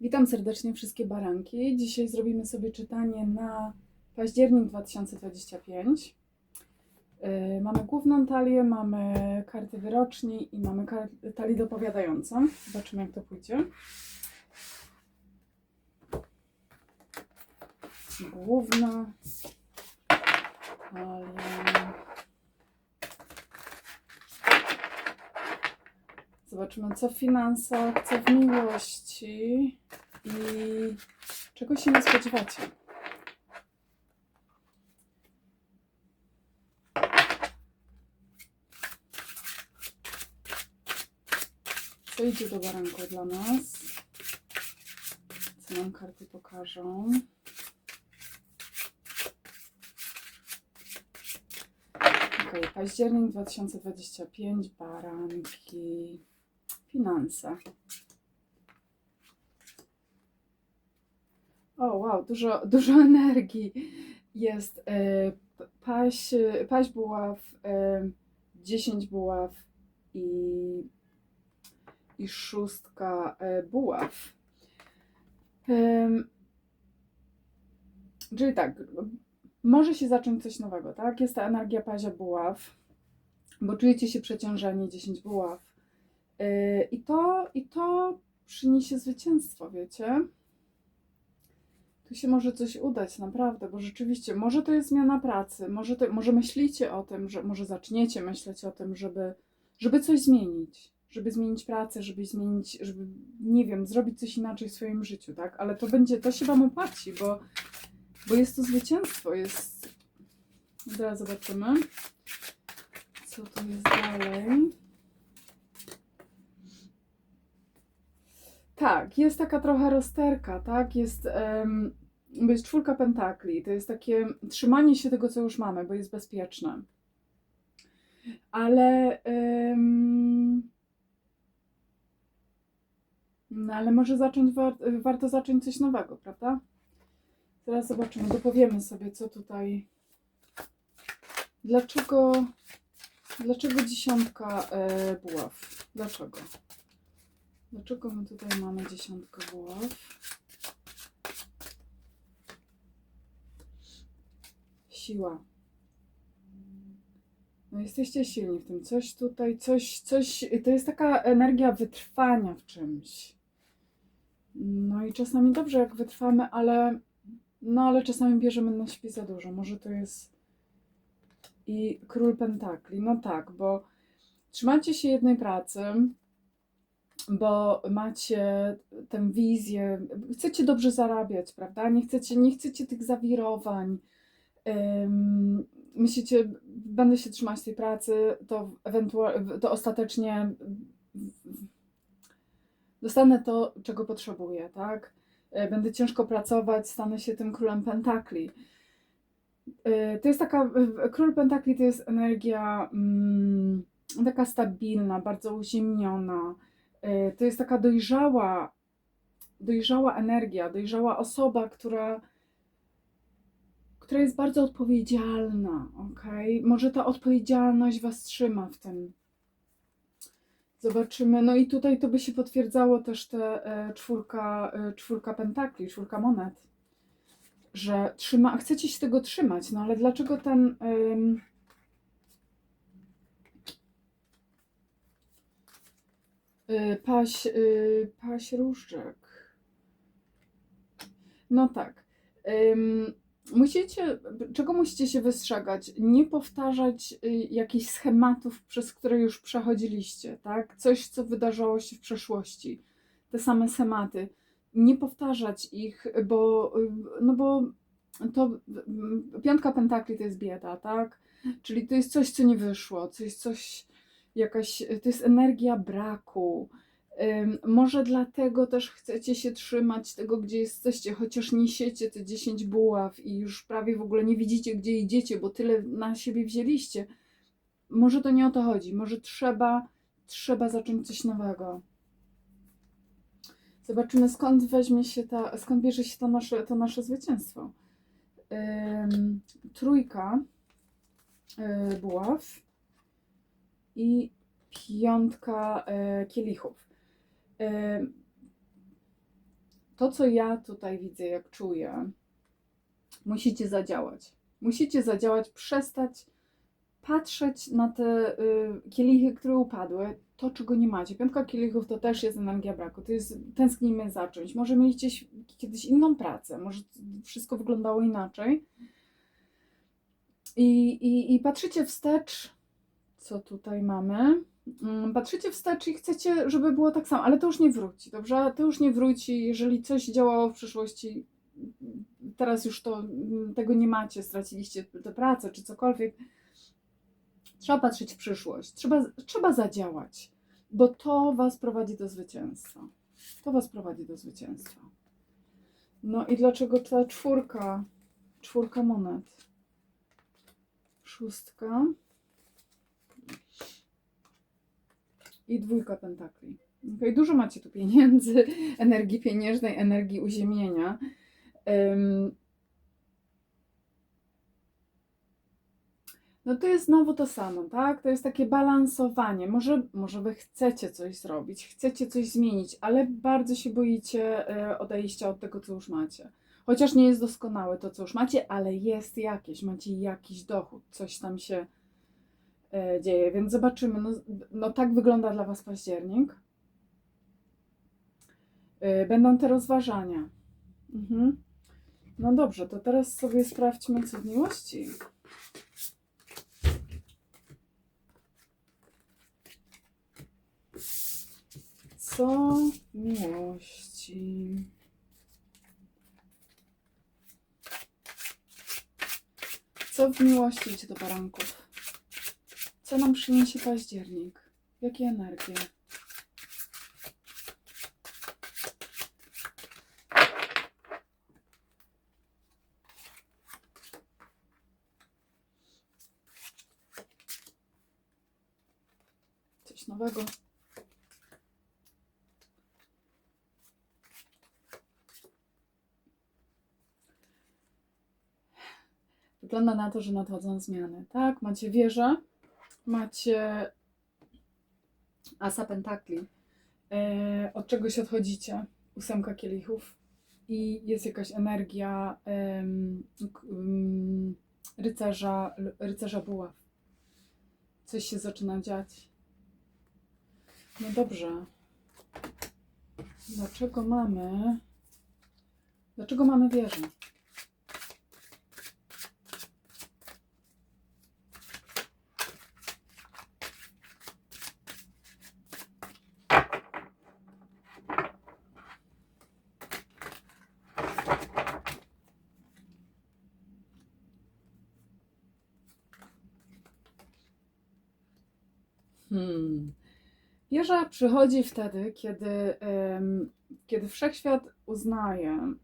Witam serdecznie wszystkie baranki. Dzisiaj zrobimy sobie czytanie na październik 2025. Yy, Mamy główną talię, mamy karty wyroczni i mamy talię dopowiadającą. Zobaczymy jak to pójdzie. Główna talia. Zobaczymy, co w finansach, co w miłości i czego się nie spodziewacie. Co idzie do baranku dla nas? Co nam karty pokażą? Okej, październik 2025, baranki, finanse. O, wow, dużo, dużo energii jest. e, p- Paź, paź buław, e, 10 buław i, i szóstka e, buław. Czyli tak, może się zacząć coś nowego, tak? Jest ta energia pazia buław, bo czujecie się przeciążeni, 10 buław. Yy, I to, I to przyniesie zwycięstwo, wiecie? Tu się może coś udać, naprawdę, bo rzeczywiście, może to jest zmiana pracy, może, to, może myślicie o tym, że może zaczniecie myśleć o tym, żeby, żeby coś zmienić, żeby zmienić pracę, żeby zmienić, żeby, nie wiem, zrobić coś inaczej w swoim życiu, tak? Ale to będzie, to się Wam opłaci, bo, bo jest to zwycięstwo, jest... Teraz zobaczymy, co tu jest dalej. Tak, jest taka trochę rozterka, tak? Jest, bo jest czwórka pentakli. To jest takie trzymanie się tego, co już mamy, bo jest bezpieczne. Ale. em, no, ale może zacząć, war, warto zacząć coś nowego, prawda? Zaraz zobaczymy, dopowiemy sobie, co tutaj. Dlaczego. Dlaczego dziesiątka e, buław? Dlaczego? Dlaczego my tutaj mamy dziesiątkę buław? Siła. No jesteście silni w tym. Coś tutaj, coś, coś. To jest taka energia wytrwania w czymś. No i czasami dobrze, jak wytrwamy, ale. No ale czasami bierzemy na siebie za dużo. Może to jest. I król pentakli. No tak, bo trzymacie się jednej pracy bo macie tę wizję, chcecie dobrze zarabiać, prawda? Nie chcecie, nie chcecie tych zawirowań. Myślicie, będę się trzymać tej pracy, to to ostatecznie dostanę to, czego potrzebuję, tak? Y, Będę ciężko pracować, stanę się tym królem pentakli. Y, To jest taka, król pentakli to jest energia mm, taka stabilna, bardzo uziemniona. Y, To jest taka dojrzała, dojrzała energia, dojrzała osoba, która, która jest bardzo odpowiedzialna, ok? Może ta odpowiedzialność Was trzyma w tym. Zobaczymy. No i tutaj to by się potwierdzało też te e, czwórka, e, czwórka pentakli, czwórka monet, że trzyma, chcecie się tego trzymać, no ale dlaczego ten... Paś, y, paś różdżek. No tak. Musicie, czego musicie się wystrzegać? Nie powtarzać y, jakichś schematów, przez które już przechodziliście, tak? Coś, co wydarzało się w przeszłości. Te same schematy. Nie powtarzać ich, bo, y, no bo to y, piątka pentakli to jest bieda, tak? Czyli to jest coś, co nie wyszło, coś, coś, jakaś, to jest energia braku. Może dlatego też chcecie się trzymać tego, gdzie jesteście, chociaż niesiecie te 10 buław i już prawie w ogóle nie widzicie, gdzie idziecie, bo tyle na siebie wzięliście. Może to nie o to chodzi. Może trzeba, trzeba zacząć coś nowego. Zobaczymy, skąd weźmie się ta, skąd bierze się to nasze, to nasze zwycięstwo. Ym, trójka y, buław i piątka e, kielichów. E, to, co ja tutaj widzę, jak czuję, musicie zadziałać. Musicie zadziałać, przestać patrzeć na te y, kielichy, które upadły, to czego nie macie. Piątka kielichów to też jest energia braku, to jest tęsknimy za. Może mieliście kiedyś inną pracę, może wszystko wyglądało inaczej. I, i, i patrzycie wstecz, co tutaj mamy. Mm, Patrzycie wstecz i chcecie, żeby było tak samo, ale to już nie wróci, dobrze? To już nie wróci. Jeżeli coś działało w przeszłości, teraz już to mm, tego nie macie, straciliście tę pracę czy cokolwiek. Trzeba patrzeć w przyszłość, trzeba, trzeba zadziałać, bo to Was prowadzi do zwycięstwa. To Was prowadzi do zwycięstwa. No i dlaczego ta czwórka, czwórka monet? Szóstka i dwójka pentakli. Okay, dużo macie tu pieniędzy, energii pieniężnej, energii uziemienia. Ym, No to jest znowu to samo, tak? To jest takie balansowanie. Może, może wy chcecie coś zrobić, chcecie coś zmienić, ale bardzo się boicie e, odejścia od tego, co już macie. Chociaż nie jest doskonałe to, co już macie, ale jest jakieś, macie jakiś dochód, coś tam się dzieje, więc zobaczymy. No, no tak wygląda dla Was październik. E, Będą te rozważania. Mhm. No dobrze, to teraz sobie sprawdźmy, co w miłości. Co miłości? Co w miłości idzie do baranków? Co nam przyniesie październik? Jakie energie? Coś nowego. Wygląda na to, że nadchodzą zmiany. Tak, macie wieżę, macie asa pentakli. E, od czegoś odchodzicie, ósemka kielichów i jest jakaś energia em, em, rycerza, l- rycerza buław. Coś się zaczyna dziać. No dobrze. Dlaczego mamy... Dlaczego mamy wieżę? Wieża przychodzi wtedy, kiedy, kiedy wszechświat uznaje,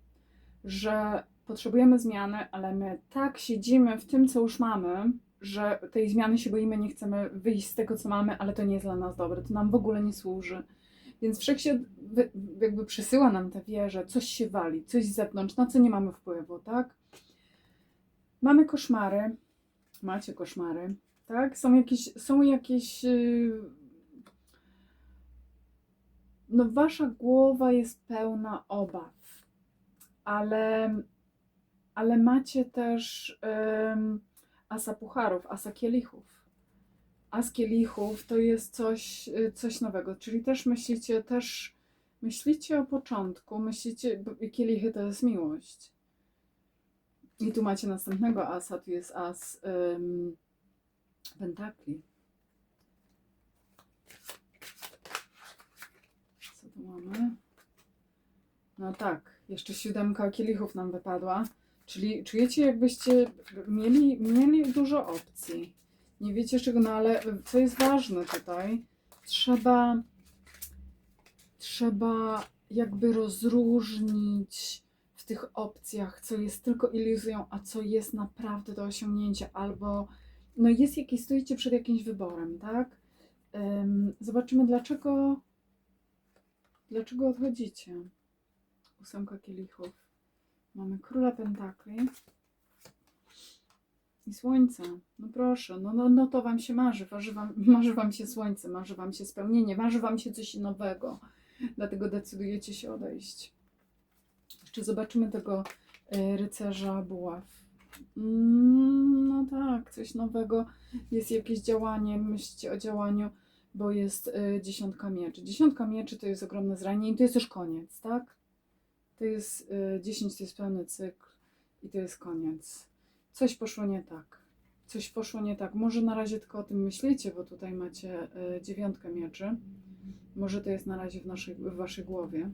że potrzebujemy zmiany, ale my tak siedzimy w tym, co już mamy, że tej zmiany się boimy, nie chcemy wyjść z tego, co mamy, ale to nie jest dla nas dobre, to nam w ogóle nie służy. Więc wszechświat jakby przysyła nam tę wieżę, coś się wali, coś z zewnątrz, na co nie mamy wpływu, tak? Mamy koszmary, macie koszmary, tak? Są jakieś, są jakieś yy, no wasza głowa jest pełna obaw, ale, ale macie też em, asa pucharów, asa kielichów. As kielichów to jest coś, y, coś nowego, czyli też myślicie, też myślicie o początku, myślicie, kielichy to jest miłość. I tu macie następnego asa, tu jest as em, pentakli. Co tu mamy? No tak, jeszcze siódemka kielichów nam wypadła. Czyli czujecie, jakbyście mieli, mieli dużo opcji. Nie wiecie czego, no ale co jest ważne tutaj, trzeba, trzeba jakby rozróżnić w tych opcjach, co jest tylko iluzją, a co jest naprawdę do osiągnięcia, albo no jest jakieś, stoicie przed jakimś wyborem, tak? Ym, zobaczymy, dlaczego Dlaczego odchodzicie? Ósemka kielichów. Mamy króla pentakli. I słońce. No proszę, no, no, no to wam się marzy. Marzy wam, marzy wam się słońce, marzy wam się spełnienie, marzy wam się coś nowego. Dlatego decydujecie się odejść. Czy zobaczymy tego y, rycerza buław? Mm, no tak, coś nowego. Jest jakieś działanie, myślcie o działaniu, bo jest y, dziesiątka mieczy. Dziesiątka mieczy to jest ogromne zranienie i to jest też koniec, tak? To jest y, 10, to jest pełny cykl i to jest koniec. Coś poszło nie tak. Coś poszło nie tak. Może na razie tylko o tym myślicie, bo tutaj macie y, dziewiątkę mieczy. Może to jest na razie w, naszej, w waszej głowie.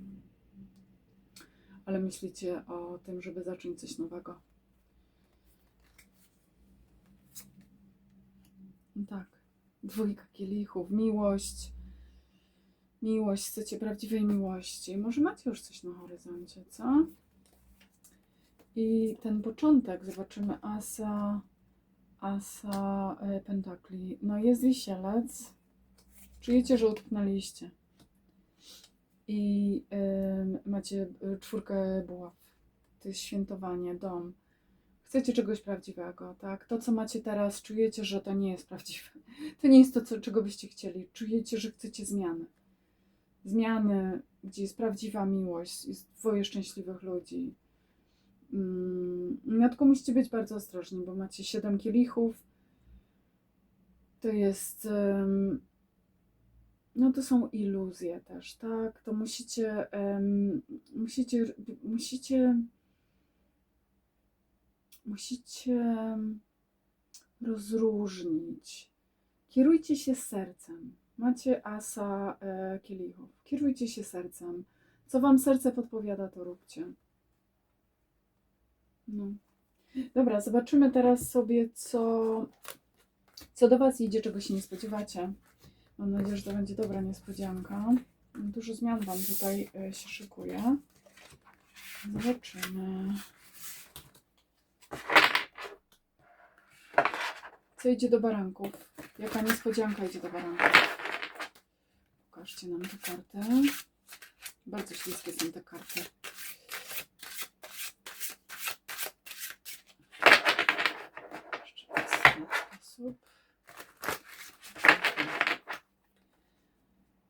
Ale myślicie o tym, żeby zacząć coś nowego. No Tak. Dwójka kielichów, miłość. Miłość, chcecie prawdziwej miłości. Może macie już coś na horyzoncie, co? I ten początek, zobaczymy Asa, Asa e, Pentakli. No jest wisielec. Czujecie, że utknęliście. I em, macie y, czwórkę buław. To jest świętowanie, dom. Chcecie czegoś prawdziwego, tak? To, co macie teraz, czujecie, że to nie jest prawdziwe. To nie jest to, co, czego byście chcieli. Czujecie, że chcecie zmiany. Zmiany, gdzie jest prawdziwa miłość, jest dwoje szczęśliwych ludzi. Mm, no musicie być bardzo ostrożni, bo macie siedem kielichów. To jest. no to są iluzje też, tak? To musicie. em, musicie. Musicie. Musicie rozróżnić. Kierujcie się sercem. Macie asa e, kielichów. Kierujcie się sercem. Co wam serce podpowiada, to róbcie. No. Dobra, zobaczymy teraz sobie, co, co do was idzie, czego się nie spodziewacie. Mam nadzieję, że to będzie dobra niespodzianka. Dużo zmian wam tutaj e, się szykuje. Zobaczymy. Co idzie do baranków? Jaka niespodzianka idzie do baranków? Pokażcie nam te karty. Bardzo śliskie są te karty.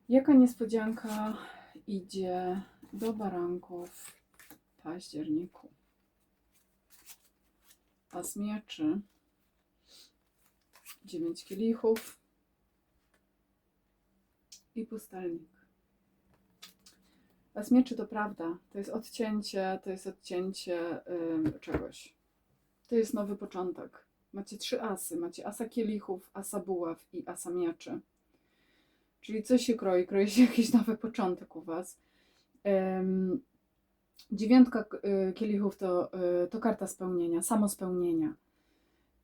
Jaka niespodzianka idzie do baranków w październiku? Pas mieczy. Dziewięć kielichów i pustelnik. Pas mieczy to prawda. To jest odcięcie, to jest odcięcie ym, czegoś. To jest nowy początek. Macie trzy asy. Macie asa kielichów, asa buław i asa mieczy. Czyli coś się kroi, kroi się jakiś nowy początek u Was. Ym, dziewiątka y, kielichów to, y, to karta spełnienia, samospełnienia.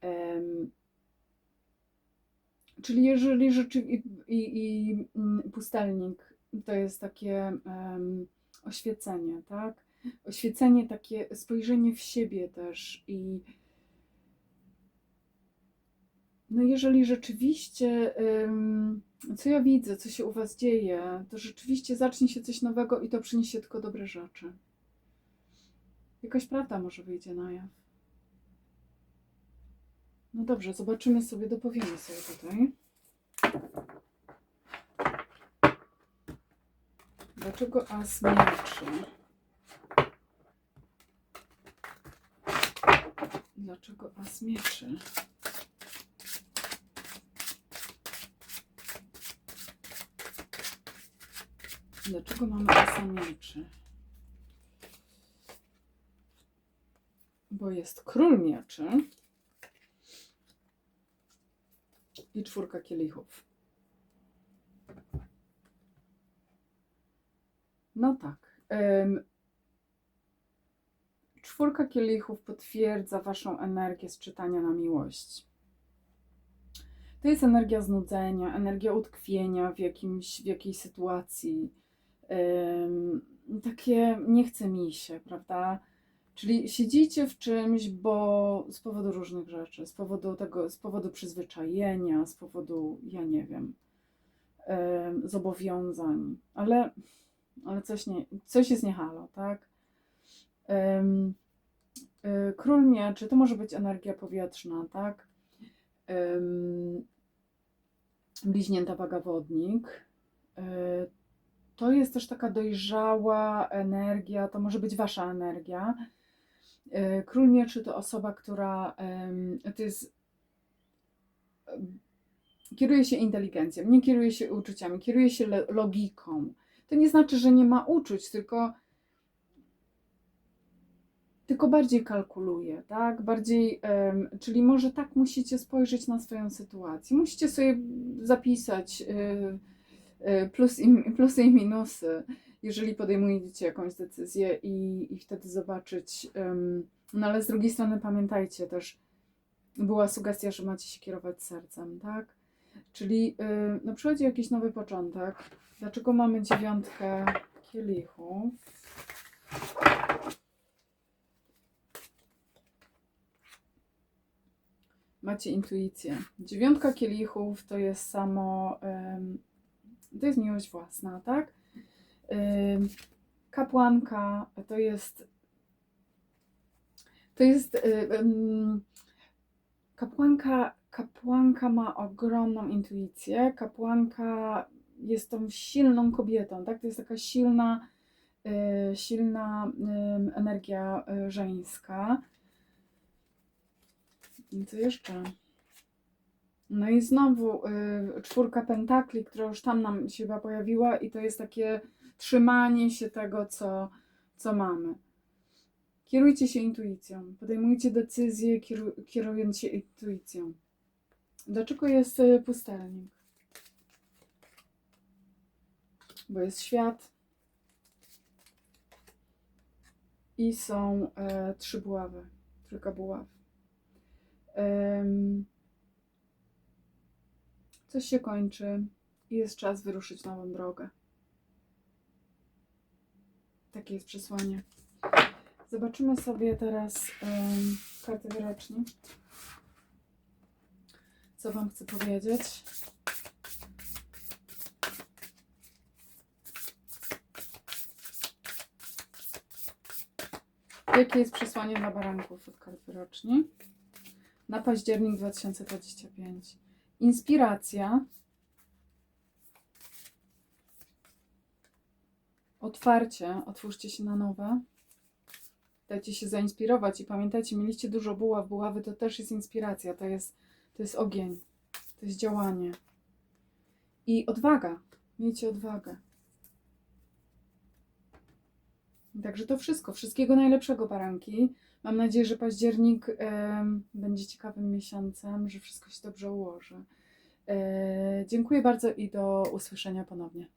Ym, Czyli jeżeli rzeczywiście i, i mm, pustelnik to jest takie em, oświecenie, tak? Oświecenie, takie spojrzenie w siebie też i no jeżeli rzeczywiście, em, co ja widzę, co się u Was dzieje, to rzeczywiście zacznie się coś nowego i to przyniesie tylko dobre rzeczy. Jakaś prawda może wyjdzie na jaw. No dobrze, zobaczymy sobie, dopowiemy sobie tutaj. Dlaczego as mieczy? Dlaczego as mieczy? Dlaczego mamy asa mieczy? Bo jest król mieczy i czwórka kielichów. No tak. em, czwórka kielichów potwierdza Waszą energię z czytania na miłość. To jest energia znudzenia, energia utkwienia w, jakimś, w jakiejś sytuacji. em, takie nie chce mi się, prawda? Czyli siedzicie w czymś, bo z powodu różnych rzeczy, z powodu tego, z powodu przyzwyczajenia, z powodu, ja nie wiem, em, zobowiązań, ale, ale coś, nie, coś jest nie halo, tak? Em, y, Król mieczy to może być energia powietrzna, tak? Em, Bliźnięta waga wodnik. y, to jest też taka dojrzała energia, to może być wasza energia. E, Król mieczy to osoba, która to jest kieruje się inteligencją, nie kieruje się uczuciami, kieruje się logiką. To nie znaczy, że nie ma uczuć, tylko tylko bardziej kalkuluje, tak? Bardziej, czyli może tak musicie spojrzeć na swoją sytuację. Musicie sobie zapisać y, y, plusy i minusy, jeżeli podejmujecie jakąś decyzję i, i wtedy zobaczyć. no ale z drugiej strony pamiętajcie też, była sugestia, że macie się kierować sercem, tak? Czyli no przychodzi jakiś nowy początek. Dlaczego mamy dziewiątkę kielichów? Macie intuicję. Dziewiątka kielichów to jest samo, to jest miłość własna, tak? Ym, Kapłanka to jest, to jest, y, kapłanka, kapłanka ma ogromną intuicję, kapłanka jest tą silną kobietą, tak? To jest taka silna, y, silna energia y, żeńska. I co jeszcze? No i znowu y, czwórka pentakli, która już tam nam się chyba pojawiła i to jest takie trzymanie się tego, co, co mamy. Kierujcie się intuicją, podejmujcie decyzje kieru, kierując się intuicją. Dlaczego jest y, pustelnik? Bo jest świat i są e, trzy buławy, trójka buław. Coś się kończy i jest czas wyruszyć nową drogę. Takie jest przesłanie. Zobaczymy sobie teraz em, karty wyroczni. Co Wam chcę powiedzieć? Jakie jest przesłanie dla baranków od kart wyroczni? Na październik 2025. Inspiracja. Otwarcie, otwórzcie się na nowe. Dajcie się zainspirować i pamiętajcie, mieliście dużo buław. Buławy to też jest inspiracja, to jest, to jest ogień, to jest działanie. I odwaga. Miejcie odwagę. Także to wszystko. Wszystkiego najlepszego, baranki. Mam nadzieję, że październik em, będzie ciekawym miesiącem, że wszystko się dobrze ułoży. E, dziękuję bardzo i do usłyszenia ponownie.